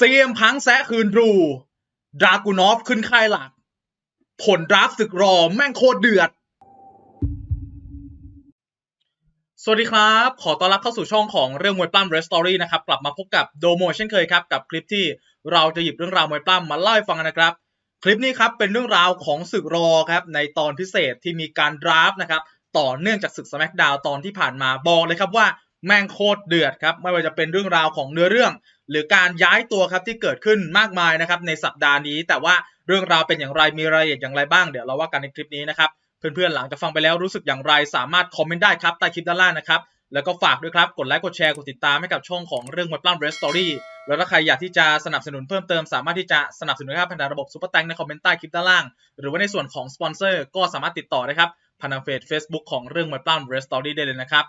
เซียมพังแซะคืนรูดรากูนอฟขึ้นค่ายหลัก ผลดราฟศึกรอแม่งโคตรเดือด สวัสดีครับ ขอต้อนรับเข้าสู่ช่องของเรื่องมวยปล้ำ Red Story นะครับ กลับมาพบกับโดโมเช่นเคยครับ กับคลิปที่เราจะหยิบเรื่องราวมวยปล้ำมาเล่าให้ฟังนะครับ คลิปนี้ครับเป็นเรื่องราวของศึกรอครับ ในตอนพิเศษที่มีการดราฟนะครับ ต่อเนื่องจากศึก SmackDown ตอนที่ผ่านมาบอกเลยครับว่าแม่งโคตรเดือดครับ ไม่ว่าจะเป็นเรื่องราวของเนื้อเรื่อง หรือการย้ายตัวครับที่เกิดขึ้นมากมายนะครับในสัปดาห์นี้ แต่ว่าเรื่องราวเป็นอย่างไรมีรายละเอียดอย่างไรบ้างเดี๋ยวเราว่ากันในคลิปนี้นะครับเพื่อนๆหลังจากฟังไปแล้วรู้สึกอย่างไร สามารถคอมเมนต์ได้ครับใต้คลิปด้านล่างนะครับแล้วก็ฝากด้วยครับกดไลค์กดแชร์กดติดตามให้กับช่องของเรื่องมวยปล้ำ Red Story แล้วถ้าใครอยากที่จะสนับสนุนเพิ่มเติมสามารถที่จะสนับสนุนค่านระบบซุปเปอร์แตงในคอมเมนต์ใต้คลิปด้านล่าง หรือว่าในส่วนของสปอนเซอร์ก็สามารถติดต่อได้ครับผ่านทางเฟซ Facebook ของเรื่องมวยปล้ำ Red Story ได้เลยนะครับ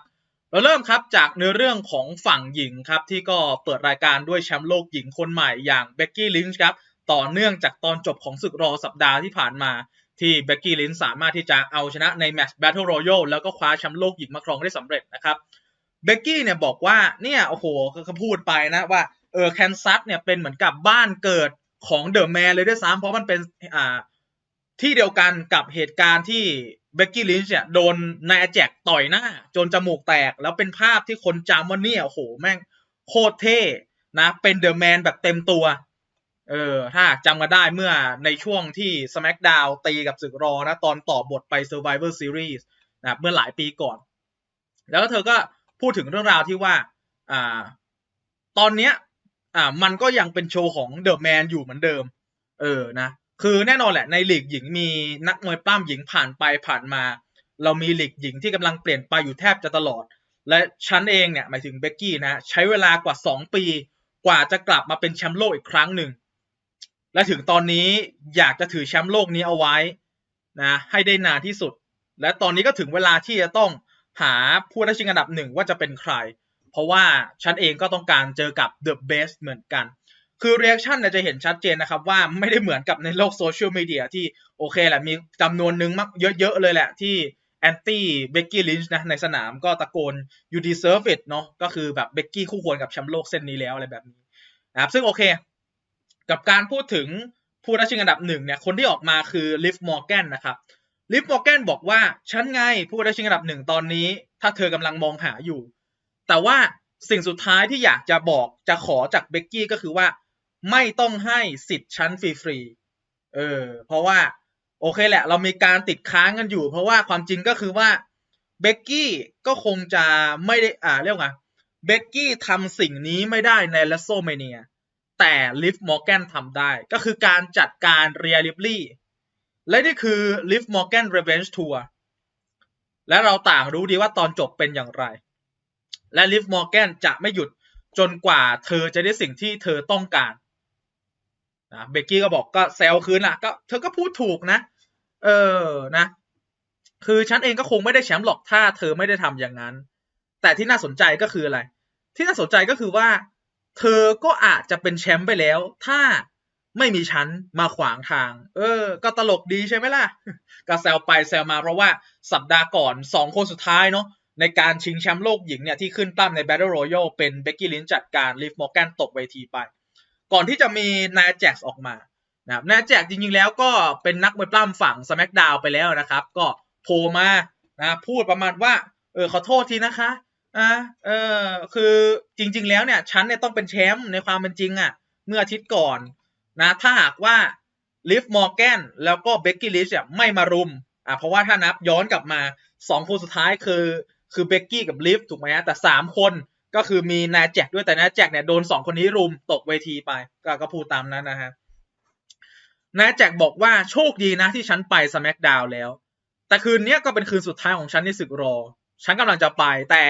เราเริ่มครับจากเนื้อเรื่องของฝั่งหญิงครับที่ก็เปิดรายการด้วยแชมป์โลกหญิงคนใหม่อย่างเบกกี้ลินช์ครับต่อเนื่องจากตอนจบของศึกรอสัปดาห์ที่ผ่านมา ที่เบกกี้ลินช์สามารถที่จะเอาชนะในแมตช์ Battle Royal แล้วก็คว้าแชมป์โลกหญิงมาครองได้สำเร็จนะครับเบกกี้เนี่ยบอกว่าเนี่ยโอ้โหเขาพูดไปนะว่าเออแคนซัสเนี่ยเป็นเหมือนกับบ้านเกิดของเดอะแมนเลยด้วยซ้ำเพราะมันเป็นอ่าที่เดียวกันกับเหตุการณ์ที่ เบกกี้ลินช์เนี่ยโดนนายแจ็คต่อยหน้า จนจมูกแตก แล้วเป็นภาพที่คนจำว่าเนี่ยโอ้โหแม่งโคตรเท่นะ เป็นเดอะแมนแบบเต็มตัว เออ ถ้าจำกันได้เมื่อในช่วงที่ SmackDown ตีกับศึกรอนะ ตอนต่อบทไป Survivor Series นะเมื่อหลายปีก่อน แล้วเธอก็พูดถึงเรื่องราวที่ว่า อ่า ตอนเนี้ย อ่า มันก็ยังเป็นโชว์ของเดอะแมนอยู่เหมือนเดิม เออ นะ คือแน่นอนแหละในลีกหญิงมีนักมวยปล้ำหญิงผ่านไปผ่านมา เรามีลีกหญิงที่กำลังเปลี่ยนไปอยู่แทบจะตลอด และฉันเองเนี่ยหมายถึงเบกกี้นะใช้เวลากว่า 2 ปี กว่าจะกลับมาเป็นแชมป์โลกอีกครั้งหนึ่งและถึงตอนนี้อยากจะถือแชมป์โลกนี้เอาไว้นะให้ได้นานที่สุด และตอนนี้ก็ถึงเวลาที่จะต้องหาผู้ได้ชิงอันดับหนึ่งว่าจะเป็นใคร เพราะว่าฉันเองก็ต้องการเจอกับ The Best เหมือนกัน คือเรีแอคชั่นเนี่ยจะเห็นชัดเจนนะครับว่าไม่ได้เหมือนกับในโลกโซเชียลมีเดียที่โอเคแหละมีจำนวนหนึ่งมากเยอะๆเลยแหละที่แอนตี้เบกกี้ลินช์นะในสนามก็ตะโกน you deserve it เนาะก็คือแบบเบกกี้คู่ควรกับแชมป์โลกเส้นนี้แล้วอะไรแบบนี้นะครับซึ่งโอเค กับการพูดถึงผู้ได้ชิงอันดับหนึ่งเนี่ยคนที่ออกมาคือลิฟมอร์แกนนะครับลิฟมอร์แกนบอกว่าฉันไงผู้ได้ชิงอันดับหนึ่งตอนนี้ ถ้าเธอกำลังมองหาอยู่ แต่ว่าสิ่งสุดท้ายที่อยากจะบอกจะขอจากเบกกี้ก็คือว่า ไม่ต้องให้สิทธิ์ชั้นฟรีๆเออ เพราะว่า โอเคแหละ เรามีการติดค้างกันอยู่ เพราะว่าความจริงก็คือว่าเบกกี้ก็คงจะไม่ได้อ่าเรียกว่าเบกกี้ทำสิ่งนี้ไม่ได้ในเลสโซเมเนียแต่ลิฟมอร์แกนทำได้ ก็คือการจัดการเรียลิบลี่และนี่คือลิฟมอร์แกน Revenge Tour และเราต่างรู้ดีว่าตอนจบเป็นอย่างไร และลิฟมอร์แกนจะไม่หยุดจนกว่าเธอจะได้สิ่งที่เธอต้องการ นะเบกกี้ก็บอกก็แซวคืนอะก็เธอก็พูดถูกนะ เออนะ คือฉันเองก็คงไม่ได้แชมป์หรอกถ้าเธอไม่ได้ทำอย่างนั้น แต่ที่น่าสนใจก็คืออะไร ที่น่าสนใจก็คือว่า เธอก็อาจจะเป็นแชมป์ไปแล้ว ถ้าไม่มีฉันมาขวางทาง เออ ก็ตลกดีใช่ไหมล่ะ ก็แซวไปแซวมาเพราะว่าสัปดาห์ก่อนสองคนสุดท้ายเนาะในการชิงแชมป์โลกหญิงเนี่ยที่ขึ้นตั้มใน Battle Royal เป็นเบกกี้ลินจัดการลิฟมอร์แกนตกเวทีไป ก่อนที่จะมีนายแจ็คออกมานะครับนายแจ็คจริงๆแล้วก็เป็นนักมวยปล้ำฝั่ง SmackDown ไปแล้วนะครับ ก็โผล่มานะพูดประมาณว่า เออขอโทษทีนะคะอ่าเออคือจริง ๆ แล้วเนี่ยฉันเนี่ยต้องเป็นแชมป์ในความเป็นจริงอะ่ะ เมื่ออาทิตย์ก่อนนะ ถ้าหากว่าลิฟมอร์แกนแล้วก็เบกกี้ลิชเนี่ยไม่มารุมอะเพราะว่าถ้านับย้อนกลับมาสองคนสุดท้ายคือคือเบกกี้กับลิฟถูกไหมฮะแต่สามคน ก็คือมีนาแจ็คด้วยแต่นาแจ็คเนี่ยโดนสองคนนี้รุมตกเวทีไป ก็ก็พูดตามนั้นนะฮะนาแจ็คบอกว่าโชคดีนะที่ฉันไปส m ม c ดาวแล้ว แต่คืนนี้ก็เป็นคืนสุดท้ายของฉันในศึกรอ ฉันกำลังจะไป แต่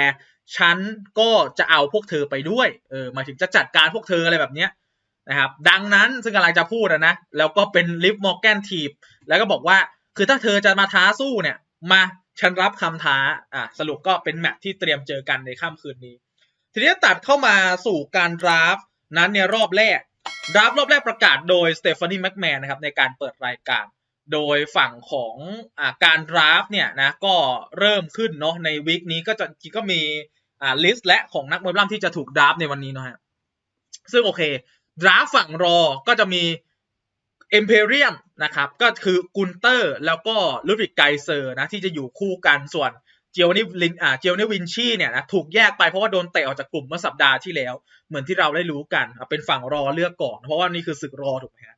ฉันก็จะเอาพวกเธอไปด้วย เออหมายถึงจะจัดการพวกเธออะไรแบบเนี้ยนะครับ ดังนั้นซึ่งกำลังจะพูดนะ แล้วก็เป็นลิฟมอร์แกนทีบ แล้วก็บอกว่า คือถ้าเธอจะมาท้าสู้เนี่ย มาฉันรับคำท้า อะ สรุปก็เป็นแมตที่เตรียมเจอกันในค่ำคืนนี้ ทีนี้ตัดเข้ามาสู่การดราฟนั้นเนี่ยรอบแรกดราฟรอบแรกประกาศโดยสเตฟานีแม็กแมนนะครับในการเปิดรายการ โดยฝั่งของอการดราฟเนี่ยนะก็เริ่มขึ้นเนาะในวีคนี้ก็จะก็มีอ่าลิสต์และของนักมวยปล้ำที่จะถูกดราฟในวันนี้เนาะฮะซึ่งโอเคดราฟฝั่งรอก็จะมีเอ็มเพเรียมนะครับก็คือกุนเตอร์แล้วก็ลูดิกไกเซอร์นะที่จะอยู่คู่กันส่วน เจียวนิลินอ่าเจียวนิวินชี่เนี่ยนะถูกแยกไปเพราะว่าโดนเตะออกจากกลุ่มเมื่อสัปดาห์ที่แล้ว เหมือนที่เราได้รู้กันเป็นฝั่งรอเลือกก่อน เพราะว่านี่คือศึกรอถูกไหมฮะ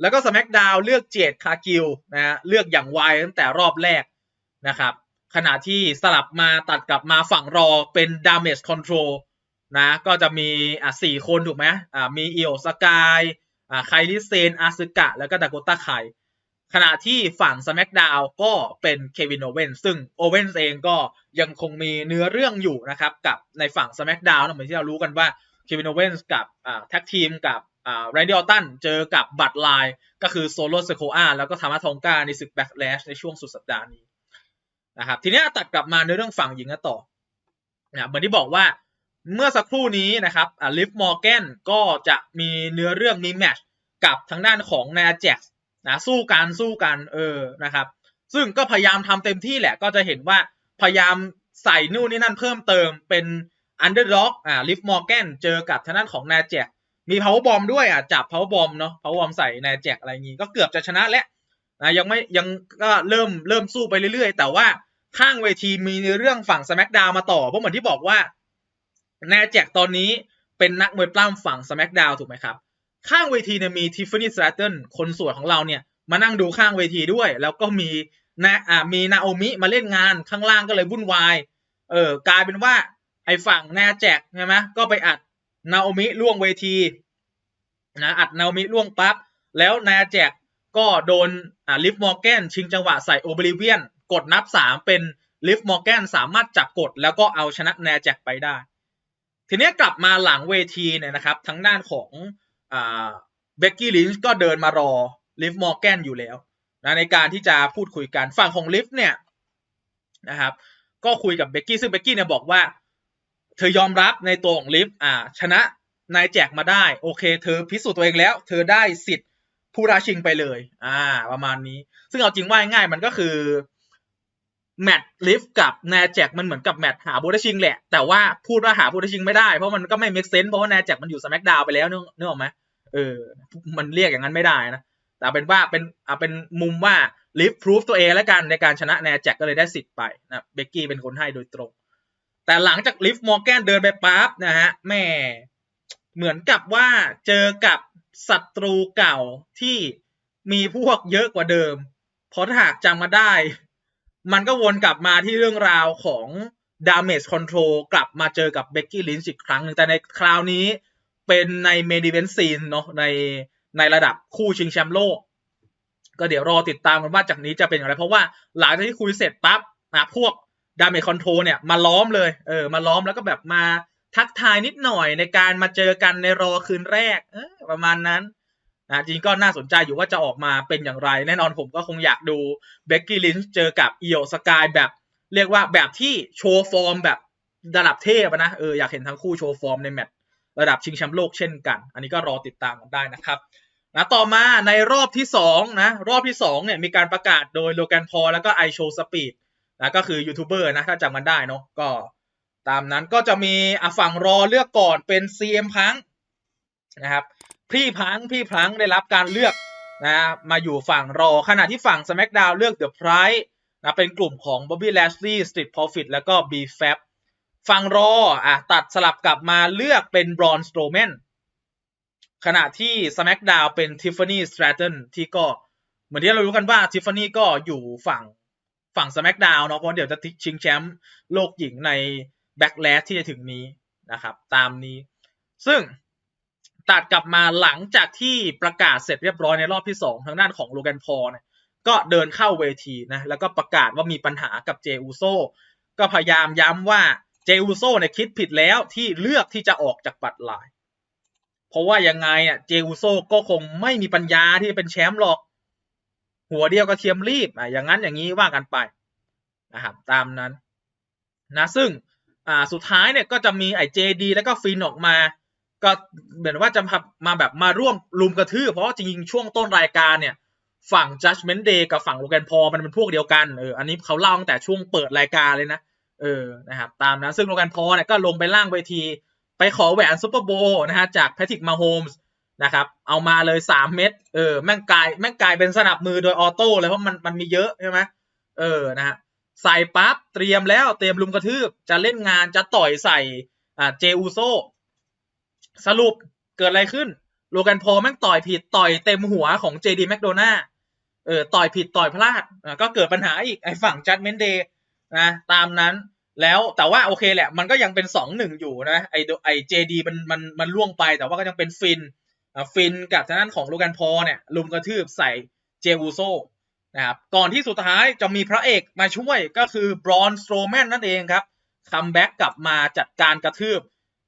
แล้วก็สแมกดาวเลือกเจดคากิลนะฮะเลือกอย่างไวตั้งแต่รอบแรกนะครับ ขณะที่สลับมาตัดกลับมาฝั่งรอเป็น damage control นะก็จะมีอะสี่คนถูกไหมอ่ามีเอียวสกายอ่าไคลิเซนอาซึกะ แล้วก็ดากต้าไค ขณะที่ฝั่ง SmackDown ก็เป็นเควินโอเวนซึ่งโอเวนเองก็ยังคงมีเนื้อเรื่องอยู่นะครับ กับในฝั่ง SmackDown นะเหมือนที่เรารู้กันว่าเควินโอเวนกับแท็กทีมกับอ่าแรนดี้ออตันเจอกับบัตไลน์ก็คือโซโลเซโคอาแล้วก็ธรรมะทองกาในศึกแบ็ l แลชในช่วงสุดสัปดาห์นี้นะครับทีนี้ตัดกลับมาในเรื่องฝั่งหญิงกันต่อนะเหมือนที่บอกว่าเมื่อสักครู่นี้นะครับลิฟมอร์แกนก็จะมีเนื้อเรื่องมีแมชกับทางด้านของนายแจ็ก นะสู้กันสู้กันเออนะครับ ซึ่งก็พยายามทำเต็มที่แหละก็จะเห็นว่าพยายามใส่นู่นนี่นั่นเพิ่มเติมเป็นอันเดอร์ด็อกอ่าลิฟมอร์แกนเจอกับทางด้านของนาแจ็กมี power bomb ด้วยอะจับ power bomb เนาะ power bomb ใส่นาแจ็กอะไรอย่างงี้ก็เกือบจะชนะแล้วนะยังไม่ยังก็เริ่มเริ่มสู้ไปเรื่อยๆ แต่ว่าข้างเวทีมีเรื่องฝั่ง SmackDown มาต่อเพราะเหมือนที่บอกว่าแนแจ็กตอนนี้เป็นนักมวยปล้ำฝั่ง SmackDown ถูกไหมครับ ข้างเวทีเนี่ยมีทิฟฟานี่ส r ต t ต n คนสวยของเราเนี่ยมานั่งดูข้างเวทีด้วย แล้วก็มีนะอ่ามีนาโอมิมาเล่นงานข้างล่างก็เลยวุ่นวายเออกลายเป็นว่าไอ้ฝั่งแนแจกใช่ไหมก็ไปอัดนาโอมิล่วงเวทีนะอัดนาโอมิล่วงปั๊บแล้วแนแจกก็โดนอ่าลิฟมอร์แกนชิงจังหวะใส่โอบลิเวียนกดนับสามเป็นลิฟมอร์แกนสามารถจับกดแล้วก็เอาชนะแนแจกไปได้ ทีนี้กลับมาหลังเวทีเนี่ยนะครับ ทั้งด้านของ เบกกี้ลินช์ก็เดินมารอลิฟมอร์แกนอยู่แล้วนะในการที่จะพูดคุยกันฝั่งของลิฟเนี่ยนะครับ ก็คุยกับเบกกี้ซึ่งเบกกี้เนี่ยบอกว่า เธอยอมรับในตัวของลิฟอ่า ชนะนายแจกมาได้ โอเค เธอพิสูจน์ตัวเองแล้ว เธอได้สิทธิ์ผู้ราชิงไปเลย อ่า ประมาณนี้ ซึ่งเอาจริงว่าง่ายมันก็คือ แมตลิฟกับแนแจกมันเหมือนกับแมตหาบูดชิงแหละ แต่ว่าพูดว่าหาบูดชิงไม่ได้เพราะมันก็ไม่เมคเซนเพราะว่าแนแจกมันอยู่สแมกดาวไปแล้วนึกนึกออกไหมเออ มันเรียกอย่างนั้นไม่ได้นะแต่เป็นว่าเป็นอ่าเป็นมุมว่าลิฟพรูฟตัวเองแล้วกันในการชนะแนแจ็กก็เลยได้สิทธิ์ไปนะเบกกี้เป็นคนให้โดยตรง แต่หลังจากลิฟมอร์แกนเดินไปปั๊บนะฮะแม่เหมือนกับว่าเจอกับศัตรูเก่าที่มีพวกเยอะกว่าเดิมเพราะถ้าหากจำมาได้ มันก็วนกลับมาที่เรื่องราวของ Damage Control กลับมาเจอกับเบกกี้ลินช์อีกครั้งหนึ่งแต่ในคราวนี้เป็นใน Main Event Scene เนาะในในระดับคู่ชิงแชมป์โลก ก็เดี๋ยวรอติดตามกันว่าจากนี้จะเป็นอย่างไร เพราะว่าหลังจากที่คุยเสร็จปั๊บนะพวก Damage Control เนี่ยมาล้อมเลยเออมาล้อมแล้วก็แบบมาทักทายนิดหน่อยในการมาเจอกันในรอคืนแรก เออประมาณนั้น นะจริงก็น่าสนใจอยู่ว่าจะออกมาเป็นอย่างไร แน่นอนผมก็คงอยากดูเบกกี้ลินช์เจอกับอีโอสกายแบบ เรียกว่าแบบที่โชว์ฟอร์มแบบระดับเทพนะเอออยากเห็นทั้งคู่โชว์ฟอร์มในแมตช์ระดับชิงแชมป์โลกเช่นกัน อันนี้ก็รอติดตามกันได้นะครับนะต่อมาในรอบที่สองนะรอบที่สองเนี่ยมีการประกาศโดยโลแกนพอแล้วก็ไอโชสปีดนะก็คือยูทูบเบอร์นะถ้าจำกันได้เนาะก็ตามนั้นก็จะมีอฝั่งรอเลือกก่อนเป็น CM พังนะครับ พี่พังพี่พังได้รับการเลือกนะมาอยู่ฝั่งรอ ขณะที่ฝั่ง SmackDown เลือก The Price นะเป็นกลุ่มของ Bobby Lashley Street Profit แล้วก็ B Fab ฝั่งรออะตัดสลับกลับมาเลือกเป็น Braun Strowman ขณะที่ SmackDown เป็น Tiffany Stratton ที่ก็เหมือนที่เรารู้กันว่า Tiffany ก็อยู่ฝั่งฝั่ง SmackDown เนาะเพราะเดี๋ยวจะชิงแชมป์โลกหญิงใน Backlash ที่จะถึงนี้นะครับ ตามนี้ ซึ่ง ตัดกลับมาหลังจากที่ประกาศเสร็จเรียบร้อยในรอบที่สองทางด้านของโลแกนพอเนี่ยก็เดินเข้าเวทีนะแล้วก็ประกาศว่ามีปัญหากับเจอูโซก็พยายามย้ำว่าเจอูโซเนี่ยคิดผิดแล้วที่เลือกที่จะออกจากบัตรลาย เพราะว่ายังไงอะเจอูโซก็คงไม่มีปัญญาที่จะเป็นแชมป์หรอก หัวเดียวก็เทียมรีบอะอย่างนั้นอย่างนี้ว่ากันไปนะครับตามนั้นนะซึ่งอ่าสุดท้ายเนี่ยก็จะมีไอเจดีแล้วก็ฟินออกมา ก็เหมือนว่าจะมาแบบมาร่วมรุมกระทืบเพราะจริงๆช่วงต้นรายการเนี่ย ฝั่ง Judgment Day กับฝั่งโลแกนพอมันเป็นพวกเดียวกันเอออันนี้เขาเล่าตั้งแต่ช่วงเปิดรายการเลยนะเออนะครับตามนั้นซึ่งโลแกนพอเนี่ยก็ลงไปล่างเวที ไปขอแหวนซูเปอร์โบว์นะฮะจากแพทริกมาโฮมส์นะครับเอามาเลยสามเม็ดเออแม่งกลายแม่งกลายเป็นสนับมือโดยออโต้เลยเพราะมันมันมีเยอะใช่ไหมเออนะฮะใส่ปั๊บเตรียมแล้วเตรียมลุมกระทืบจะเล่นงานจะต่อยใส่อ่าเจอูโซ สรุปเกิดอะไรขึ้น โลแกนพอแม่งต่อยผิดต่อยเต็มหัวของเจดีแมคโดนาเออต่อยผิดต่อยพลาดอะก็เกิดปัญหาอีกไอ้ฝั่งจัดเมนเดย์นะตามนั้นแล้วแต่ว่าโอเคแหละ มันก็ยังเป็นสองหนึ่งอยู่นะไอไอเจดีมันมันมันล่วงไปแต่ว่าก็ยังเป็นฟินอะฟินกับทางด้านของโลแกนพอเนี่ยลุมกระทืบใส่เจวูโซนะครับก่อนที่สุดท้ายจะมีพระเอกมาช่วยก็คือบรอนสโตรแมนนั่นเองครับคัมแบ็กกลับมาจัดการกระทืบ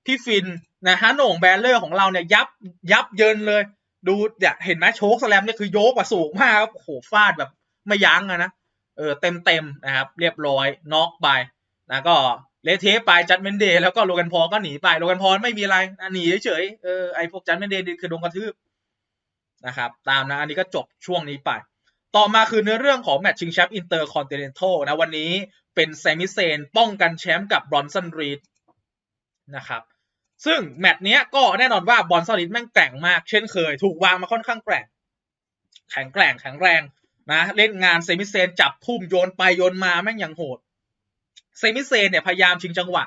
พี่ฟิน นะฮะโหน่งแบลเลอร์ของเราเนี่ยยับยับเยินเลย ดูเนี่ยเห็นไหมโชคสแลมเนี่ยคือโยกกว่าสูงมากครับโหฟาดแบบไม่ยั้งอะนะเออเต็มเต็มนะครับเรียบร้อยน็อกไปนะก็เลเทะไปจัดเมนเดย์แล้วก็โลกันพอก็หนีไปโลกันพอไม่มีอะไรนะหนีเฉยเออไอพวกจัดเมนเดย์นี่คือโดนกระทืบนะครับตามนะอันนี้ก็จบช่วงนี้ไป ต่อมาคือเนื้อเรื่องของแมตช์ชิงแชมป์อินเตอร์คอนติเนนทัลนะวันนี้เป็นเซมิเซนป้องกันแชมป์กับบรอนสันรีดนะครับ ซึ่งแมตช์เนี้ยก็แน่นอนว่าบอลซอลิดแม่งแกร่งมากเช่นเคย ถูกวางมาค่อนข้างแกร่ง แข็งแกร่งแข็งแรงนะเล่นงานเซมิเซนจับทุ่มโยนไปโยนมาแม่งอย่างโหดเซมิเซนเนี่ยพยายามชิงจังหวะ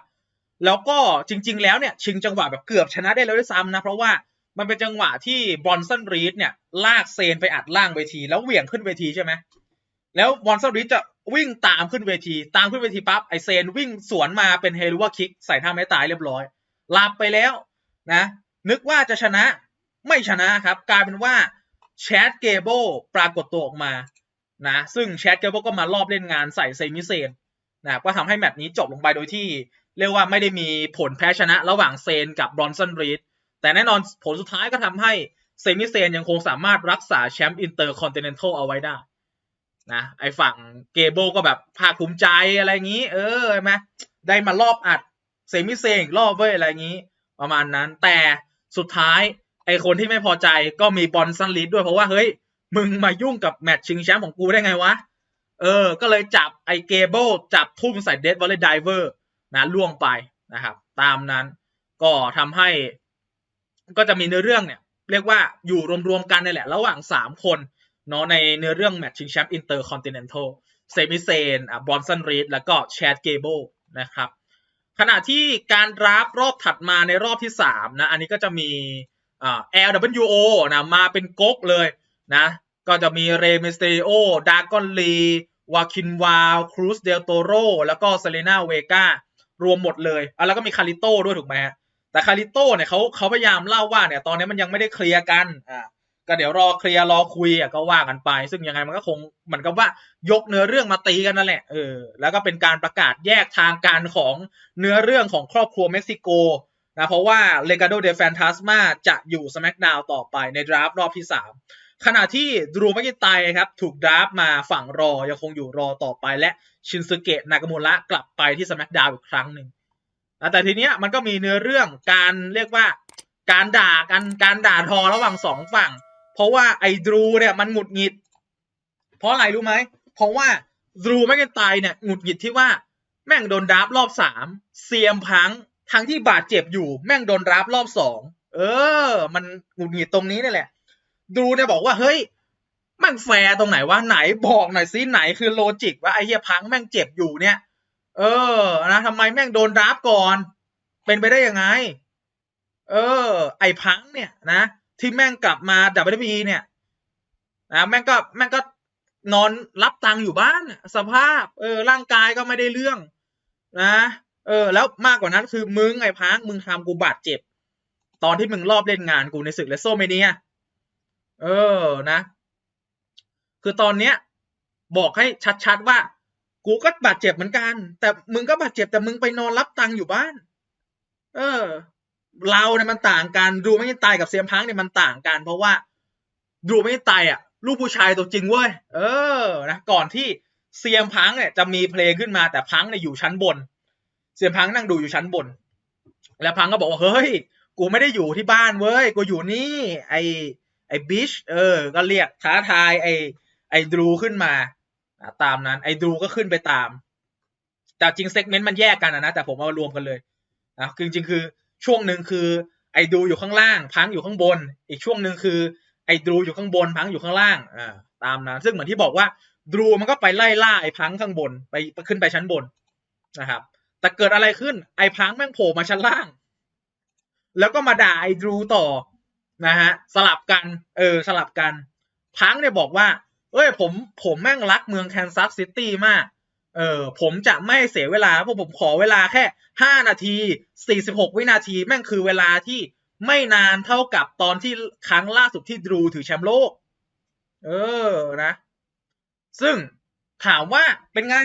แล้วก็จริง ๆ แล้วเนี่ยชิงจังหวะแบบเกือบชนะได้แล้วด้วยซ้ำนะเพราะว่ามันเป็นจังหวะที่บอลสันรีดเนี่ยลากเซนไปอัดล่างเวที แล้วเหวี่ยงขึ้นเวทีใช่ไหมแล้วบอลสันรีดจะวิ่งตามขึ้นเวที ตามขึ้นเวทีปั๊บไอเซนวิ่งสวนมาเป็นเฮลูวาคิกใส่ท่าไม้ตายเรียบร้อย หลับไปแล้วนะนึกว่าจะชนะไม่ชนะครับ กลายเป็นว่าแชดเกเบิลปรากฏตัวออกมานะซึ่งแชดเกเบิลก็มารอบเล่นงานใส่เซมิเซนนะก็ทำให้แมตช์นี้จบลงไปโดยที่ เรียกว่าไม่ได้มีผลแพ้ชนะระหว่างเซนกับบรอนสันรีดแต่แน่นอนผลสุดท้ายก็ทำให้เซมิเซนยังคงสามารถรักษาแชมป์อินเตอร์คอนติเนนทัลเอาไว้ได้นะไอฝั่งเกเบิลก็แบบภาคภูมิใจอะไรอย่างนี้ เออใช่ไหมได้มารอบอัด เซมิเซงรอบเว้ยอะไรอย่างนี้ ประมาณนั้น แต่สุดท้ายไอคนที่ไม่พอใจก็มีบอลซันลีดด้วยเพราะว่าเฮ้ยมึงมายุ่งกับแมตช์ชิงแชมป์ของกูได้ไงวะ เออ ก็เลยจับไอเกเบิลจับทุ่มใส่เดดวอลเลย์ไดเวอร์นะล่วงไปนะครับ ตามนั้นก็ทำให้ก็จะมีเนื้อเรื่องเนี่ย เรียกว่าอยู่รวมๆกันนี่แหละ ระหว่างสามคนเนาะในเนื้อเรื่องแมตช์ชิงแชมป์อินเตอร์คอนติเนนทัลเซมิเซนอะบอนสันรีดแล้วก็แชดเกเบิลนะครับ ขณะที่การดราฟรอบถัดมาในรอบที่ 3 นะ อันนี้ก็จะมีอ่า LWO นะมาเป็นก๊กเลยนะ ก็จะมีเรมิสเตโอดากอนลีวาคินวาลครูสเดลโตโรแล้วก็เซเลนาเวการวมหมดเลยอะแล้วก็มีคาริโต้ด้วยถูกไหมฮะแต่คาริโต้เนี่ยเขาเขาพยายามเล่าว่าเนี่ยตอนนี้มันยังไม่ได้เคลียร์กันอ่า ก็เดี๋ยวรอเคลียร์รอคุยอะก็ว่ากันไป ซึ่งยังไงมันก็คงเหมือนกับว่ายกเนื้อเรื่องมาตีกันนั่นแหละเออแล้วก็เป็นการประกาศแยกทางการของเนื้อเรื่องของครอบครัวเม็กซิโกนะเพราะว่าเลกาโดเดฟ a นท a สมาจะอยู่ SmackDown ต่อไปในดราฟรอบที่ 3 ขณะที่ดรูมากิไตครับถูกดราฟมาฝั่งรอยังคงอยู่รอต่อไปและชินซึเกะนากามูระกลับไปที่ SmackDown อีกครั้งหนึ่งแต่ทีเนี้ยมันก็มีเนื้อเรื่องการเรียกว่าการด่ากันการด่าทอระหว่างสองฝั่ง เพราะว่าไอ้ดรูเนี่ยมันหงุดหงิด เพราะอะไรรู้ไหม เพราะว่าดรูแมกนตายเนี่ยหงุดหงิดที่ว่าแม่งโดนดราฟรอบสามเซียมพังทั้งที่บาดเจ็บอยู่แม่งโดนดราฟรอบสองเออ มันหงุดหงิดตรงนี้นี่แหละดูเนี่ยบอกว่าเฮ้ยแม่งแฟร์ตรงไหนวะไหนบอกหน่อยซิไหนคือโลจิกว่าไอ้เหี้ยพังแม่งเจ็บอยู่เนี่ย เออนะทำไมแม่งโดนดราฟก่อน เป็นไปได้ยังไง เออ ไอ้พังเนี่ยนะ ที่แม่งกลับมา WWE เนี่ยนะแม่งก็แม่งก็นอนรับตังค์อยู่บ้าน สภาพ เออ ร่างกายก็ไม่ได้เรื่อง นะ เออ แล้วมากกว่านั้นคือมึงไอ้พังมึงทำกูบาดเจ็บ ตอนที่มึงรอบเล่นงานกูในศึกเลโซเมเนียเออนะ คือตอนเนี้ย บอกให้ชัดๆว่า กูก็บาดเจ็บเหมือนกัน แต่มึงก็บาดเจ็บแต่มึงไปนอนรับตังค์อยู่บ้าน เออ เราเนี่ยมันต่างกันดูไม่ตายกับเซียมพังเนี่ยมันต่างกัน เพราะว่าดูไม่ตายอะลูกผู้ชายตัวจริงเว้ยเออนะก่อนที่เซียมพังเนี่ยจะมีเพลงขึ้นมาแต่พังเนี่ยอยู่ชั้นบน เซียมพังนั่งดูอยู่ชั้นบน แล้วพังก็บอกว่าเฮ้ยกูไม่ได้อยู่ที่บ้านเว้ยกูอยู่นี่ไอไอบิชเออ ก็เรียกท้าทายไอไอดูขึ้นมาตามนั้น ไอดูก็ขึ้นไปตาม แต่จริงเซกเมนต์มันแยกกันนะแต่ผมเอารวมกันเลยนะจริงๆคือ ช่วงหนึ่งคือ ไอ้ดูอยู่ข้างล่าง พังอยู่ข้างบน อีกช่วงหนึ่งคือ ไอ้ดูอยู่ข้างบน พังอยู่ข้างล่างอ่าตามนั้นซึ่งเหมือนที่บอกว่าดูมันก็ไปไล่ล่าไอ้พังข้างบนไปขึ้นไปชั้นบนนะครับ แต่เกิดอะไรขึ้นไอ้พังแม่งโผล่มาชั้นล่าง แล้วก็มาด่าไอ้ดูต่อนะฮะสลับกัน เออสลับกัน พังเนี่ยบอกว่า เอ้ยผมผมแม่งรักเมืองแคนซัสซิตี้มาก เออผมจะไม่เสียเวลาเพราะผมขอเวลาแค่ห้านาทีสี่สิบหกวินาที แม่งคือเวลาที่ไม่นานเท่ากับตอนที่ครั้งล่าสุดที่ดรูถือแชมป์โลก เออนะ ซึ่งถามว่าเป็นไง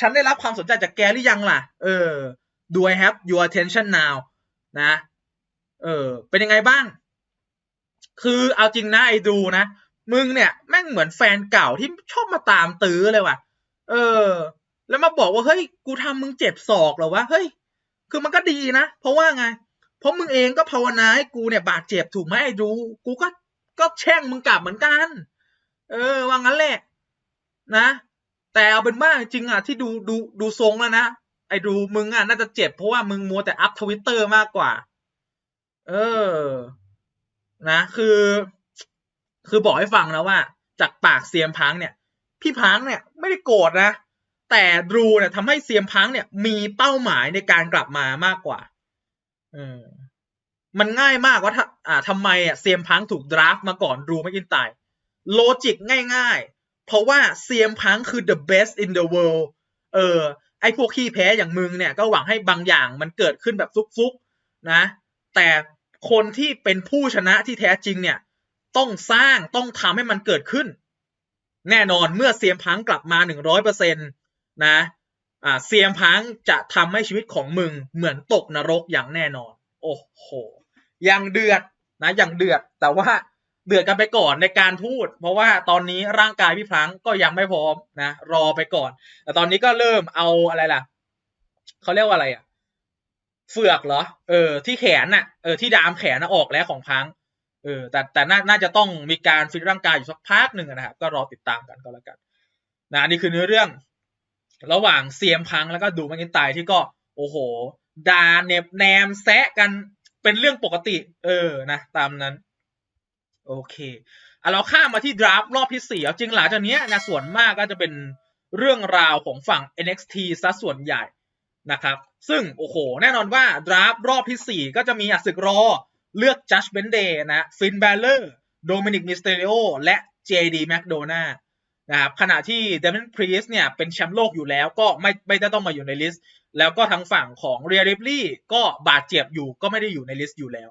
ฉันได้รับความสนใจจากแกหรือยังล่ะ เออ do I have your attention now นะ เออ เป็นยังไงบ้าง คือเอาจริงนะไอ้ดูนะ มึงเนี่ย แม่งเหมือนแฟนเก่าที่ชอบมาตามตื้อเลยว่ะ เออ แล้วมาบอกว่าเฮ้ยกูทำมึงเจ็บศอกเหรอวะเฮ้ย คือมันก็ดีนะ เพราะว่าไง เพราะมึงเองก็ภาวนาให้กูเนี่ยบาดเจ็บถูกไหมไอ้ดูกูก็ก็แช่งมึงกลับเหมือนกัน เออว่างั้นแหละนะ แต่เอาเป็นว่าจริงอะที่ดูดูดูทรงแล้วนะไอ้ดูมึงอะน่าจะเจ็บเพราะว่ามึงมัวแต่อัพทวิตเตอร์มากกว่า เออ นะ คือ คือบอกให้ฟังนะว่า จากปากเซียมพังเนี่ย พี่พังเนี่ยไม่ได้โกรธนะ แต่ดรูเนี่ยทำให้เซียมพังเนี่ย มีเป้าหมายในการกลับมามากกว่าเออมันง่ายมากว่าถ้าอ่าทำไมอะเซียมพังถูกดราฟมาก่อนดรูไม่กินตายโลจิกง่ายๆ เพราะว่าเซียมพังคือ the best in the world เออ ไอ้พวกขี้แพ้อย่างมึงเนี่ย ก็หวังให้บางอย่างมันเกิดขึ้นแบบฟุกๆนะ แต่คนที่เป็นผู้ชนะที่แท้จริงเนี่ย ต้องสร้างต้องทำให้มันเกิดขึ้น แน่นอนเมื่อเซียมพังกลับมาหนึ่งร้อยเปอร์เซ็นตนะอ่าเซียมพังจะทำให้ชีวิตของมึงเหมือนตกนรกอย่างแน่นอน โอ้โหยังเดือดนะยังเดือดแต่ว่าเดือดกันไปก่อนในการพูด เพราะว่าตอนนี้ร่างกายพี่พลังก็ยังไม่พร้อมนะรอไปก่อน แต่ตอนนี้ก็เริ่มเอาอะไรล่ะเขาเรียกว่าอะไรอะเฟือกเหรอ เออ ที่แขนน่ะ เออ ที่ดามแขนน่ะออกแล้วของพัง เออแต่แต่น่าน่าจะต้องมีการฟิตร่างกายอยู่สักพักหนึ่งนะครับ ก็รอติดตามกันก็แล้วกันนะนี่คือเนื้อเรื่อง ระหว่างเซียมพังแล้วก็ดูมันกินตายที่ก็ โอ้โหดาเนบแนมแซะกันเป็นเรื่องปกติ เออนะตามนั้น โอเคอะเราข้ามมาที่ดราฟรอบที่สี่เอาจริงหลังจากนี้นะส่วนมากก็จะเป็นเรื่องราวของฝั่ง NXT ซะส่วนใหญ่นะครับ ซึ่งโอ้โห แน่นอนว่าดราฟรอบที่สี่ก็จะมีศึกรอ เลือก Judgment Day นะฟินแบลเลอร์โดมินิกมิสเตริโอและ JD m c d o n a นะครับขณะที่เดม n นพรีสเนี่ยเป็นแชมป์โลกอยู่แล้วก็ไม่ไม่ได้ต้องมาอยู่ในลิสต์ แล้วก็ทางฝั่งของเรียริปลี่ก็บาดเจ็บอยู่ก็ไม่ได้อยู่ในลิสต์อยู่แล้ว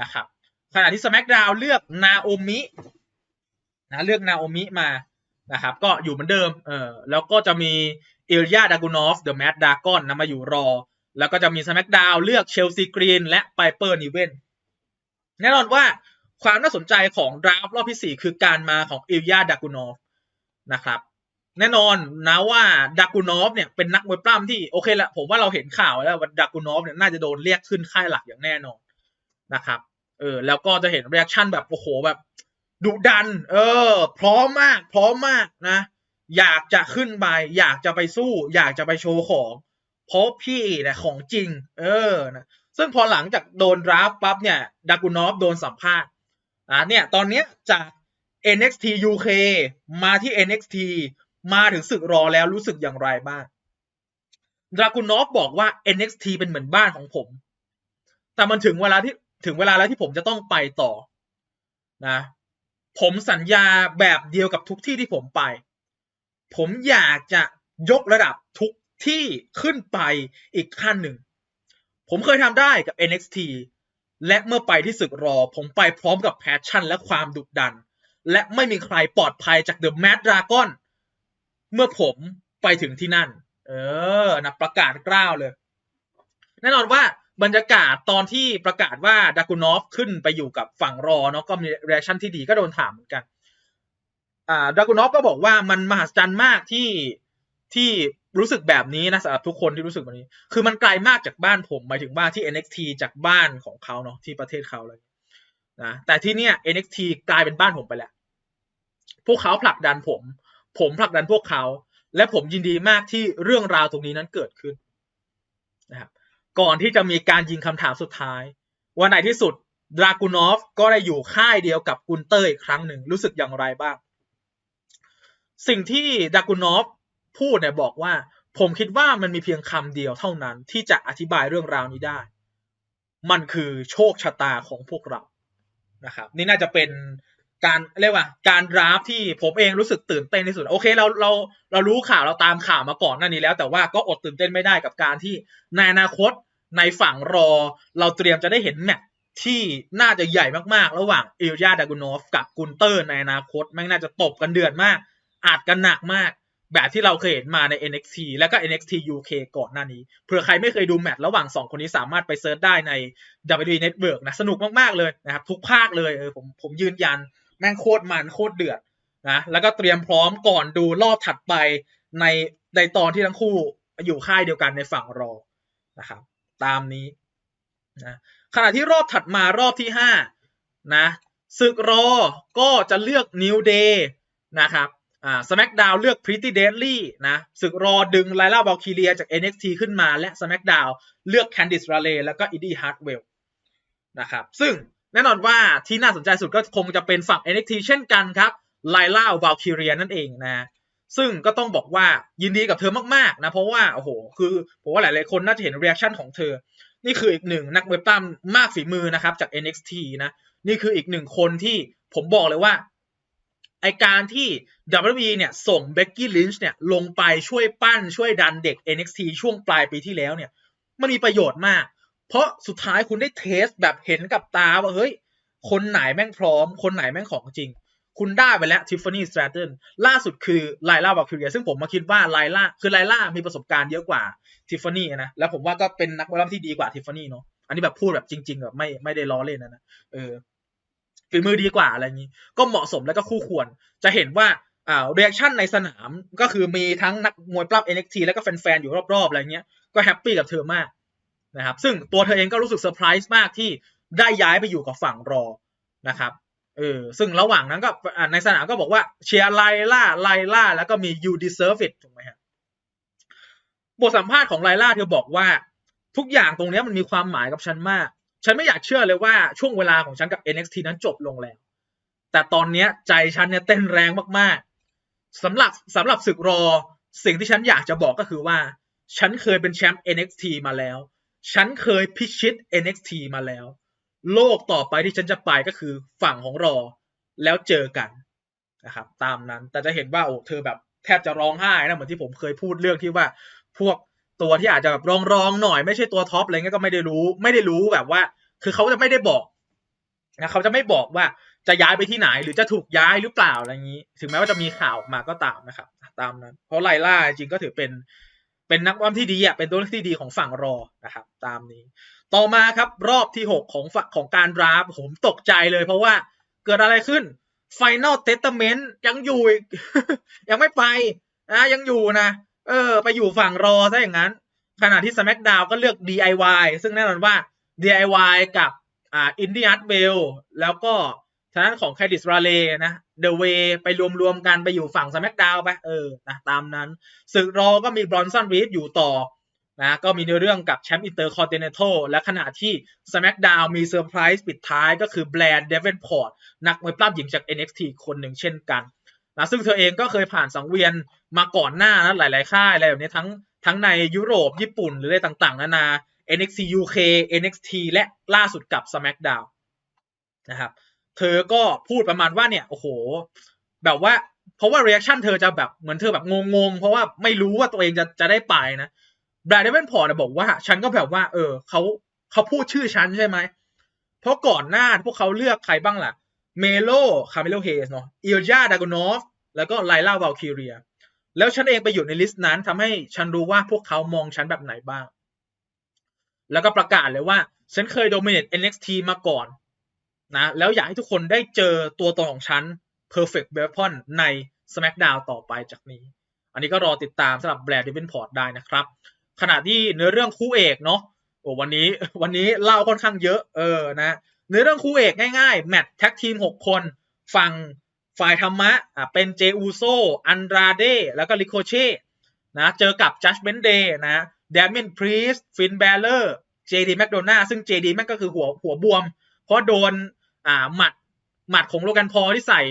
นะครับขณะที่ SmackDown เลือกนาโอมินะเลือกนาโอมิมานะครับก็อยู่เหมือนเดิมเออแล้วก็จะมีเอลยาดากูนอฟเดอะแมดดากอนนะมาอยู่รอ แล้วก็จะมี SmackDown เลือกเชลซีกรีนและไ i เปอร์นิเวน แน่นอนว่าความน่าสนใจของดราฟรอบที่ 4 คือการมาของเอลยาดากูนอฟนะครับ แน่นอนนะว่าดากูนอฟเนี่ยเป็นนักมวยปล้ำที่โอเคละผมว่าเราเห็นข่าวแล้วว่าดากูนอฟเนี่ยน่าจะโดนเรียกขึ้นค่ายหลักอย่างแน่นอนนะครับเออแล้วก็จะเห็นเรีแอคชั่นแบบโอ้โหแบบดุดัน เออ พร้อมมาก พร้อมมากนะ อยากจะขึ้นไป อยากจะไปสู้ อยากจะไปโชว์ของ เพราะพี่เนี่ยของจริง เออนะ ซึ่งพอหลังจากโดนดราฟปั๊บเนี่ยดากูนอฟโดนสัมภาษณ์อ่าเนี่ยตอนเนี้ยจาก NXT UK มาที่ NXT มาถึงศึกรอแล้วรู้สึกอย่างไรบ้างดรากูนอฟบอกว่า NXT เป็นเหมือนบ้านของผม แต่มันถึงเวลาที่ถึงเวลาแล้วที่ผมจะต้องไปต่อนะ ผมสัญญาแบบเดียวกับทุกที่ที่ผมไป ผมอยากจะยกระดับทุกที่ขึ้นไปอีกขั้นหนึ่ง ผมเคยทำได้กับ NXT และเมื่อไปที่ศึกรอ ผมไปพร้อมกับแพชชั่นและความดุดัน และไม่มีใครปลอดภัยจาก The Mad Dragon เมื่อผมไปถึงที่นั่น เออนะประกาศกล้าวเลย แน่นอนว่าบรรยากาศตอนที่ประกาศว่าดากูนอฟขึ้นไปอยู่กับฝั่งรอเนาะก็มีเรีแอคชั่นที่ดีก็โดนถามเหมือนกัน อ่าดากูนอฟก็บอกว่ามันมหัศจรรย์มากที่ที่ รู้สึกแบบนี้นะสำหรับทุกคนที่รู้สึกแบบนี้ คือมันไกลมากจากบ้านผมหมายถึงว่าที่ NXT จากบ้านของเขาเนาะที่ประเทศเขาเลยนะแต่ที่เนี้ย NXT กลายเป็นบ้านผมไปแล้ว พวกเขาผลักดันผม ผมผลักดันพวกเขา และผมยินดีมากที่เรื่องราวตรงนี้นั้นเกิดขึ้นนะครับก่อนที่จะมีการยิงคำถามสุดท้ายวันไหนที่สุดดรากูนอฟก็ได้อยู่ค่ายเดียวกับกุนเตอร์อีกครั้งหนึ่งรู้สึกอย่างไรบ้าง สิ่งที่ดรากูนอฟ พูดเนี่ยบอกว่า ผมคิดว่ามันมีเพียงคำเดียวเท่านั้นที่จะอธิบายเรื่องราวนี้ได้ มันคือโชคชะตาของพวกเรานะครับ นี่น่าจะเป็นการเรียกว่าการดราฟที่ผมเองรู้สึกตื่นเต้นที่สุด โอเคเราเราเรารู้ข่าวเราตามข่าวมาก่อนหน้านี้แล้ว แต่ว่าก็อดตื่นเต้นไม่ได้กับการที่ในอนาคตในฝั่งรอ เราเตรียมจะได้เห็นแมตช์ที่น่าจะใหญ่มากๆ ระหว่างเอลยาดากุนอฟกับกุนเตอร์ในอนาคตแม่งน่าจะตบกันเดือดมากอาจกันหนักมาก แบบที่เราเคยเห็นมาใน NXT แล้วก็ NXT UK ก่อนหน้านี้เผื่อใครไม่เคยดูแมตช์ระหว่าง 2 คนนี้สามารถไปเซิร์ชได้ใน WWE Network นะ สนุกมาก ๆ เลยนะครับ ทุกภาคเลยเออผมผมยืนยัน แม่งโคตรมันโคตรเดือดนะแล้วก็เตรียมพร้อมก่อนดูรอบถัดไปในในตอนที่ทั้งคู่อยู่ค่ายเดียวกันในฝั่งรอนะครับตามนี้นะขณะที่รอบถัดมารอบที่ห้านะศึกรอก็จะเลือก New Day นะครับ อ่า SmackDown เลือก Pretty Deadly นะศึกรอดึงไลล่าบอลคีเลียจาก NXT ขึ้นมาและ SmackDown เลือก Candice LeRae แล้วก็ Eddie Hartwell นะครับซึ่งแน่นอนว่าที่น่าสนใจสุดก็คงจะเป็นฝั่ง NXT เช่นกันครับไลล่าบาลคิเรียนั่นเองนะซึ่งก็ต้องบอกว่ายินดีกับเธอมากๆนะเพราะว่าโอ้โหคือผมว่าหลายๆคนน่าจะเห็นเรีแอคชั่นของเธอ นี่คืออีกหนึ่งนักมวยปล้ำมากฝีมือนะครับจาก NXT นะนี่คืออีกหนึ่งคนที่ผมบอกเลยว่า การที่ WWE เนี่ยส่งเบกกี้ลินช์เนี่ยลงไปช่วยปั้นช่วยดันเด็ก NXT ช่วงปลายปีที่แล้วเนี่ย มันมีประโยชน์มาก เพราะสุดท้ายคุณได้เทสแบบเห็นกับตาว่าเฮ้ย คนไหนแม่งพร้อม คนไหนแม่งของจริง คุณได้ไปแล้วทิฟฟานี่สแตร t ันล่าสุดคือไลล่าบาคิเรียซึ่งผมมาคิดว่าไลล่าคือไลล่ามีประสบการณ์เยอะกว่าทิฟฟานี่นะแล้วผมว่าก็เป็นนักบอลที่ดีกว่าทิฟฟานี่เนาะอันนี้แบบพูดแบบจริง ๆ แบบไม่ไม่ได้ล้อเล่นนะนะเออ ฝีมือดีกว่าอะไรอย่างนี้ ก็เหมาะสมแล้วก็คู่ควร จะเห็นว่าอ่าเรีแอคชั่นในสนามก็คือมีทั้งนักมวยปล้ำ NXT แล้วก็แฟนๆ อยู่รอบๆ อะไรเงี้ย ก็แฮปปี้กับเธอมากนะครับ ซึ่งตัวเธอเองก็รู้สึกเซอร์ไพรส์มากที่ได้ย้ายไปอยู่กับฝั่งรอนะครับ เออ ซึ่งระหว่างนั้นก็ในสนามก็บอกว่าเชียร์ไลล่าไลล่าแล้วก็มี you deserve it ถูกไหมฮะ บทสัมภาษณ์ของไลล่าเธอบอกว่าทุกอย่างตรงนี้มันมีความหมายกับฉันมาก ฉันไม่อยากเชื่อเลยว่าช่วงเวลาของฉันกับ NXT นั้นจบลงแล้ว แต่ตอนนี้ใจฉันเนี่ยเต้นแรงมากๆสำหรับสำหรับศึกรอ สิ่งที่ฉันอยากจะบอกก็คือว่า ฉันเคยเป็นแชมป์ NXT มาแล้ว ฉันเคยพิชิต NXT มาแล้ว โลกต่อไปที่ฉันจะไปก็คือฝั่งของรอ แล้วเจอกันนะครับตามนั้นแต่จะเห็นว่าโอ้เธอแบบแทบจะร้องไห้นะเหมือนที่ผมเคยพูดเรื่องที่ว่าพวก ตัวที่อาจจะแบบรองรองหน่อยไม่ใช่ตัวท็อปอะไรเงี้ยก็ไม่ได้รู้ ไม่ได้รู้แบบว่า คือเขาจะไม่ได้บอกนะเขาจะไม่บอกว่าจะย้ายไปที่ไหนหรือจะถูกย้ายหรือเปล่าอะไรอย่างนี้ ถึงแม้ว่าจะมีข่าวออกมาก็ตามนะครับ ตามนั้น เพราะไลล่าจริงก็ถือเป็นเป็นนักบอลที่ดีอะเป็นตัวเลือกที่ดีของฝั่งรอนะครับ ตามนี้ ต่อมาครับรอบที่หกของฝั่งของการดราฟผมตกใจเลย เพราะว่าเกิดอะไรขึ้น Final Testament ยังอยู่อีกยังไม่ไปนะยังอยู่นะ เออ ไปอยู่ฝั่งรอซะอย่างนั้น ขณะที่ SmackDown ก็เลือก DIY ซึ่งแน่นอนว่า DIY กับอ่าอินดี้อาร์ตเบลแล้วก็ทางด้านของแคดิสราเลนะเดอะเวไปรวมๆกันไปอยู่ฝั่ง SmackDown ไปเออนะตามนั้นศึกรอก็มีบรอนซันรีดอยู่ต่อนะก็มีในเรื่องกับแชมป์อินเตอร์คอนติเนนทัลและขณะที่ SmackDown มีเซอร์ไพรส์ปิดท้ายก็คือแบรนด์เดวินพอร์ตนักมวยปล้ำหญิงจาก NXT คนหนึ่งเช่นกันนะซึ่งเธอเองก็เคยผ่านสังเวียน มาก่อนหน้านะหลาย ๆ ค่ายอะไรแบบนี้ทั้งทั้งในยุโรปญี่ปุ่นหรืออะไรต่าง ๆ นานา NXT UK NXT และล่าสุดกับ SmackDown นะครับ เธอก็พูดประมาณว่าเนี่ย โอ้โห แบบว่า เพราะว่า reaction เธอจะแบบเหมือนเธอแบบงง ๆ เพราะว่าไม่รู้ว่าตัวเองจะจะได้ไปนะบรนด์เดวินพอร์ตบอกว่า ฉันก็แบบว่า เออเขาเขาพูดชื่อฉันใช่ไหม เพราะก่อนหน้าพวกเขาเลือกใครบ้างล่ะ เมโล คาเมโลเฮสเนาะอิลยาดากอนอฟ แล้วก็ไลล่าวาลคิเรีย แล้วฉันเองไปอยู่ในลิสต์นั้นทำให้ฉันรู้ว่าพวกเขามองฉันแบบไหนบ้าง แล้วก็ประกาศเลยว่า ฉันเคยโดมิเนต NXT มาก่อนนะ แล้วอยากให้ทุกคนได้เจอตัวตนของฉัน Perfect Weapon ใน SmackDown ต่อไปจากนี้ อันนี้ก็รอติดตามสำหรับแบรนด์เดวินพอร์ตได้นะครับ ขณะที่เนื้อเรื่องคู่เอกเนาะโอ้วันนี้วันนี้เล่าค่อนข้างเยอะเออนะเนื้อเรื่องคู่เอกง่ายๆ แมตช์แท็กทีม 6 คน ฝั่ง ฝ่ายธรรมะอะเป็นเจอูโซ อันดราเด แล้วก็ลิโคเช่นะเจอกับจัสเบนเดย์นะเดมินพรีสฟินแบลเลอร์ JD McDonough ซึ่ง JD แม่งก็คือหัวหัวบวม เพราะโดนอ่าหมัดหมัดของโลกันพอที่ใส่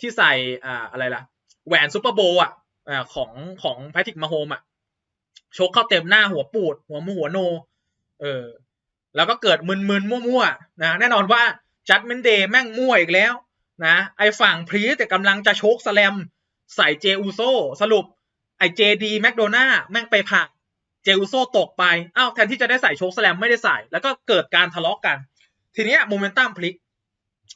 ที่ใส่อ่าอะไรล่ะ แหวนซูเปอร์โบอะอ่าของของแพทริกมาโฮมอะชกเข้าเต็มหน้าหัวปูด หัวมูหัวโน เออ แล้วก็เกิดมึนๆ มั่วๆ นะ แน่นอนว่าจัดเมนเดย์แม่งมั่วอีกแล้ว นะ ไอฝั่งพรีแต่กำลังจะโชกสแลม ใส่เจอูโซสรุป ไอเจดีแมคโดนาแม่งไปผักเจอูโซตกไปอ้าวแทนที่จะได้ใส่โชกสแลมไม่ได้ใส่ แล้วก็เกิดการทะเลาะกัน ทีเนี้ยโมเมนตัมพลิก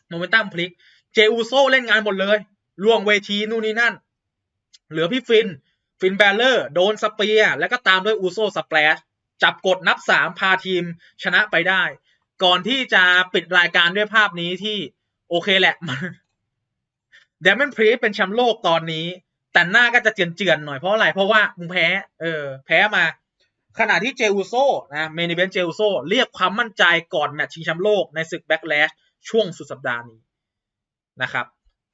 โมเมนตัมพลิกเจอูโซเล่นงานหมดเลยล่วงเวทีนู่นนี่นั่น เหลือพี่ฟิน ฟินแบลเลอร์ โดนสเปียร์แล้วก็ตามด้วยอูโซสเปรชจับกดนับสามพาทีมชนะไปได้ ก่อนที่จะปิดรายการด้วยภาพนี้ที่ โอเคแหละเดมอนพรีเป็นแชมป์โลกตอนนี้ แต่หน้าก็จะเจือนๆหน่อยเพราะอะไร เพราะว่ามึงแพ้ เออ แพ้มา ขณะที่เจอูโซนะเมนิเบนเจอูโซเรียกความมั่นใจก่อนแมตช์ชิงแชมป์โลกในศึกแบ็กแลชช่วงสุดสัปดาห์นี้นะครับ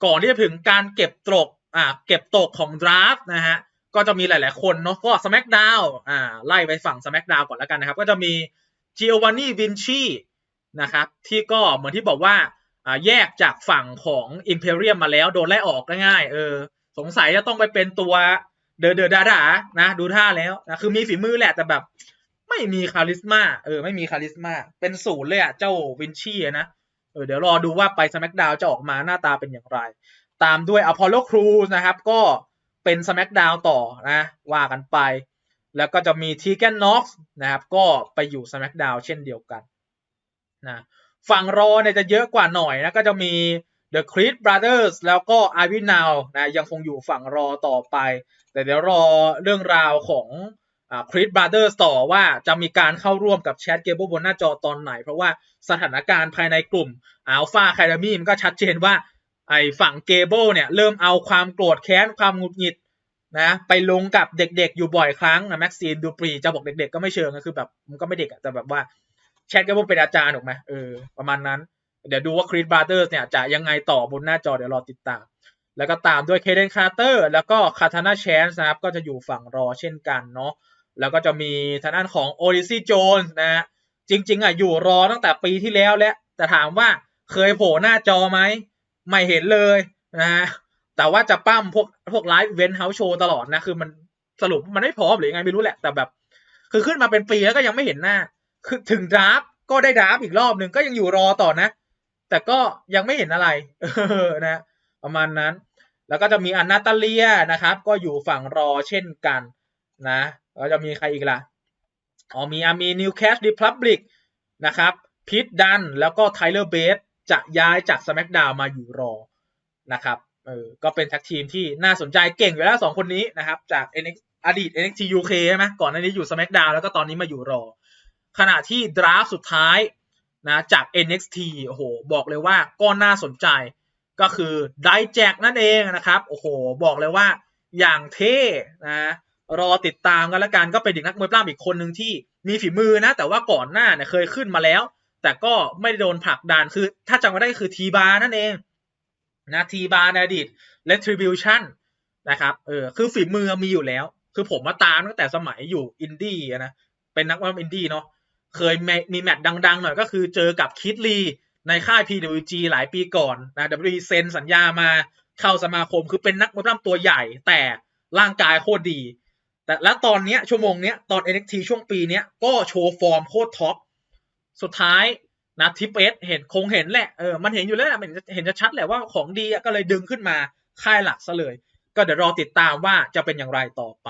ก่อนที่จะถึงการเก็บตกอ่าเก็บตกของดราฟนะฮะก็จะมีหลาย ๆ คนเนาะก็ส c k กดาวอ่าไล่ไปฝั่งส c k กดาวก่อนแล้วกันนะครับ ก็จะมีจิโอวานนี่วินชีนะครับที่ก็เหมือนที่บอกว่า แยกจากฝั่งของอิมเพเรียมมาแล้วโดนไล่ออกง่ายๆเออ สงสัยจะต้องไปเป็นตัวเดอเดอดาดานะดูท่าแล้วนะคือมีฝีมือแหละแต่แบบ ไม่มีคาริสมาเออไม่มีคาริสมาเป็นศูนย์เลยอะเจ้าวินชี่นะเออเดี๋ยวรอดูว่าไปส c k กดาวจะออกมาหน้าตาเป็นอย่างไร ตามด้วยอพอลโลครูซนะครับ ก็เป็นส c k กดาวต่อนะว่ากันไป แล้วก็จะมีทีแกนน็อกซ์นะครับ ก็ไปอยู่ส c k กดาวเช่นเดียวกันนะ ฝั่งรอเนี่ยจะเยอะกว่าหน่อยนะก็จะมี The Creed Brothers แล้วก็ i v i Now นะยังคงอยู่ฝั่งรอต่อไป แต่เดี๋ยวรอเรื่องราวของอ่า Creed Brothers ต่อว่าจะมีการเข้าร่วมกับแชทเกเบิลบนหน้าจอตอนไหน เพราะว่าสถานการณ์ภายในกลุ่ม Alpha Academy มันก็ชัดเจนว่าไอ้ฝั่งเกเบิลเนี่ยเริ่มเอาความโกรธแค้น ความหงุดหงิดนะไปลงกับเด็กๆ อยู่บ่อยครั้งนะแม็กซีนดูปรีจะบอกเด็กๆ ก็ไม่เชิงก็คือแบบมันก็ไม่เด็กแต่แบบว่า แชทกเบิลเป็นอาจารย์ถูกไหมเออประมาณนั้น เดี๋ยวดูว่า Creed Brothers เนี่ยจะยังไงต่อบนหน้าจอเดี๋ยวรอติดตาม แล้วก็ตามด้วยเคเดนคาร์เตอร์แล้วก็คาทานาแชนส์นะครับ ก็จะอยู่ฝั่งรอเช่นกันเนาะแล้วก็จะมีทางด้านของโอริซี่โจนส์นะฮะจริง ๆอะอยู่รอตั้งแต่ปีที่แล้วแล้วแต่ถามว่าเคยโผล่หน้าจอไหมไม่เห็นเลยนะฮะแต่ว่าจะปั้มพวกพวกไลฟ์เวนเฮาส์โชว์ตลอดนะ คือมันสรุปมันไม่พร้อมหรือยังไงไม่รู้แหละ แต่แบบ คือขึ้นมาเป็นปีแล้วก็ยังไม่เห็นหน้า คือถึงดราฟก็ได้ดราฟอีกรอบหนึ่งก็ยังอยู่รอต่อนะ แต่ก็ยังไม่เห็นอะไรนะ ประมาณนั้น แล้วก็จะมีอันนาตาเลียนะครับ ก็อยู่ฝั่งรอเช่นกันนะแล้วจะมีใครอีกล่ะอ๋อมีอามีนิวแคสดิพลับลิกนะครับพีทดันแล้วก็ไทเลอร์เบสจะย้ายจากส m ม c ดาวมาอยู่รอนะครับเออก็เป็นแท็กทีมที่น่าสนใจเก่งอยู่แล้วสองคนนี้นะครับ จาก NX อดีต NXT UK ใช่ไหมก่อนหน้านี้อยู่ SmackDown แล้วก็ตอนนี้มาอยู่รอ ขณะที่ดราฟสุดท้ายนะจาก NXT โอ้โห บอกเลยว่าก็น่าสนใจ ก็คือไดแจ็คนั่นเองนะครับ โอ้โห บอกเลยว่าอย่างเท่นะรอติดตามกันแล้วกันก็เป็นอีกนักมวยปล้ำอีกคนหนึ่งที่มีฝีมือนะ แต่ว่าก่อนหน้าเนี่ยเคยขึ้นมาแล้ว แต่ก็ไม่ได้โดนผลักดันคือ ถ้าจำไม่ได้คือทีบานั่นเองนะทีบาในอดีต retribution นะครับเออคือฝีมือมีอยู่แล้ว คือผมมาตามตั้งแต่สมัยอยู่อินดี้นะเป็นนักมว่าอินดี้เนาะ เคยมีแมตช์ดัง ๆ หน่อยก็คือเจอกับคิดลีในค่าย PWG หลายปีก่อนนะ WWE เซ็นสัญญามาเข้าสมาคมคือเป็นนักมวยปล้ำตัวใหญ่ แต่ร่างกายโคตรดี แต่แล้วตอนเนี้ยชั่วโมงเนี้ยตอน NXT ช่วงปีเนี้ยก็โชว์ฟอร์มโคตรท็อปสุดท้ายนะทิปเอสเห็นคงเห็นแหละเออมันเห็นอยู่แล้วมันเห็นจะชัดแหละว่าของดีก็เลยดึงขึ้นมาค่ายหลักซะเลย ก็เดี๋ยวรอติดตามว่าจะเป็นอย่างไรต่อไป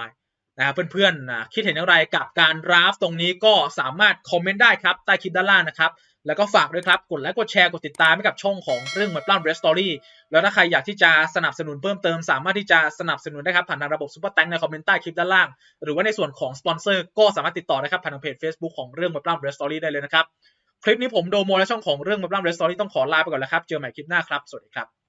นะเพื่อนๆนะคิดเห็นอย่างไรกับการราฟตรงนี้ก็สามารถคอมเมนต์ได้ครับ ใต้คลิปด้านล่างนะครับ แล้วก็ฝากด้วยครับ กดไลค์กดแชร์กดติดตามให้กับช่องของเรื่องเหมือนปล้ำเรสตอรี่แล้วถ้าใครอยากที่จะสนับสนุนเพิ่มเติม สามารถที่จะสนับสนุนได้ครับผ่านทางระบบซุปเปอร์แตงในคอมเมนต์ใต้คลิปด้านล่าง หรือว่าในส่วนของสปอนเซอร์ก็สามารถติดต่อได้ครับผ่านทางเพจ Facebook ของเรื่องเหมือนปล้ำเรสตอรี่ได้เลยนะครับคลิปนี้ผมโดโมและช่องของเรื่องเหมือนปล้ำเรสตอรี่ต้องขอลาไปก่อนแล้วครับเจอใหม่คลิปหน้าครับสวัสดีครับ